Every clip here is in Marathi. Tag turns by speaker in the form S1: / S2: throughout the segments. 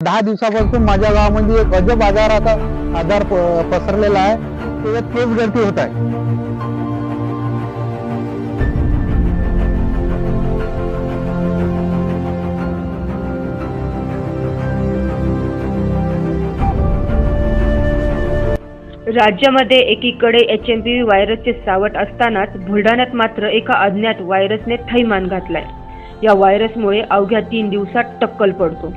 S1: दहा दिवसापासून माझ्या गावामध्ये एक अजब आजाराचा आजार पसरलेला आहे. त्याच्यात केस गळती होत आहे.
S2: राज्यामध्ये एकीकडे एच एम पी व्ही व्हायरसचे सावट असतानाच बुलढाण्यात मात्र एका अज्ञात व्हायरसने थैमान घातलाय. या व्हायरसमुळे अवघ्या तीन दिवसात टक्कल पडतो.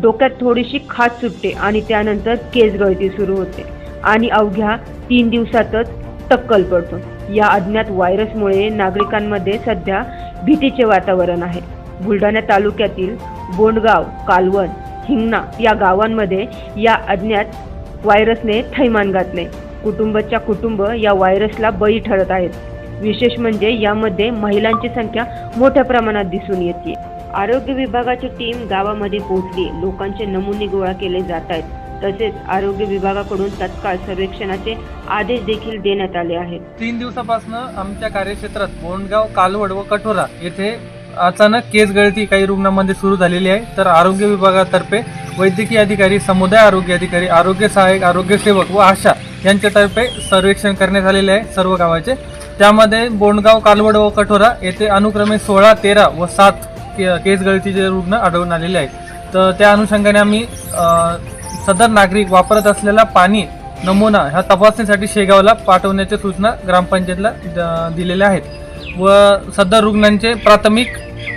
S2: डोक्यात थोडीशी खाज सुटते आणि त्यानंतर केस गळती सुरू होते. आणि अवघ्या तीन दिवसातच टक्कल पडतो. या अज्ञात व्हायरसमुळे नागरिकांमध्ये सध्या भीतीचे वातावरण आहे. बुलढाणा तालुक्यातील बोंडगाव कालवण हिंगणा या गावांमध्ये या अज्ञात व्हायरसने थैमान घातले. कुटुंबाच्या कुटुंब या व्हायरसला बळी ठरत आहेत. विशेष म्हणजे यामध्ये महिलांची संख्या मोठ्या प्रमाणात दिसून येते. आरोग्य विभागाची टीम गावामध्ये पोहोचली. लोकांचे नमुने गोळा केले जात आहेत. तसेच आरोग्य विभागाकडून तत्काळ सर्वेक्षणाचे आदेश देखील देण्यात आले आहेत.
S3: तीन दिवसापासून आमच्या कार्यक्षेत्रात बोंडगाव कालवड व कठोरा येथे अचानक केस गळती काही रुग्णांमध्ये सुरू झालेली आहे. तर आरोग्य विभागातर्फे वैद्यकीय अधिकारी समुदाय आरोग्य अधिकारी आरोग्य सहाय्यक आरोग्य सेवक व आशा यांच्यातर्फे सर्वेक्षण करण्यात आलेले आहे सर्व गावाचे. त्यामध्ये बोंडगाव कालवड व कठोरा येथे अनुक्रमे सोळा तेरा व सात के- केस गळतीचे रुग्ण आढळून आलेले आहेत. तर त्या अनुषंगाने आम्ही सदर नागरिक वापरत असलेला पाणी नमुना ह्या तपासणीसाठी शेगावला पाठवण्याच्या सूचना ग्रामपंचायतला द- दिलेल्या आहेत व सदर रुग्णांचे प्राथमिक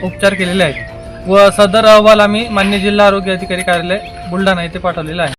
S3: उपचार केलेले आहेत. व सदर अहवाल आम्ही मान्य जिल्हा आरोग्य अधिकारी कार्यालय बुलढाणा येथे पाठवलेला आहे.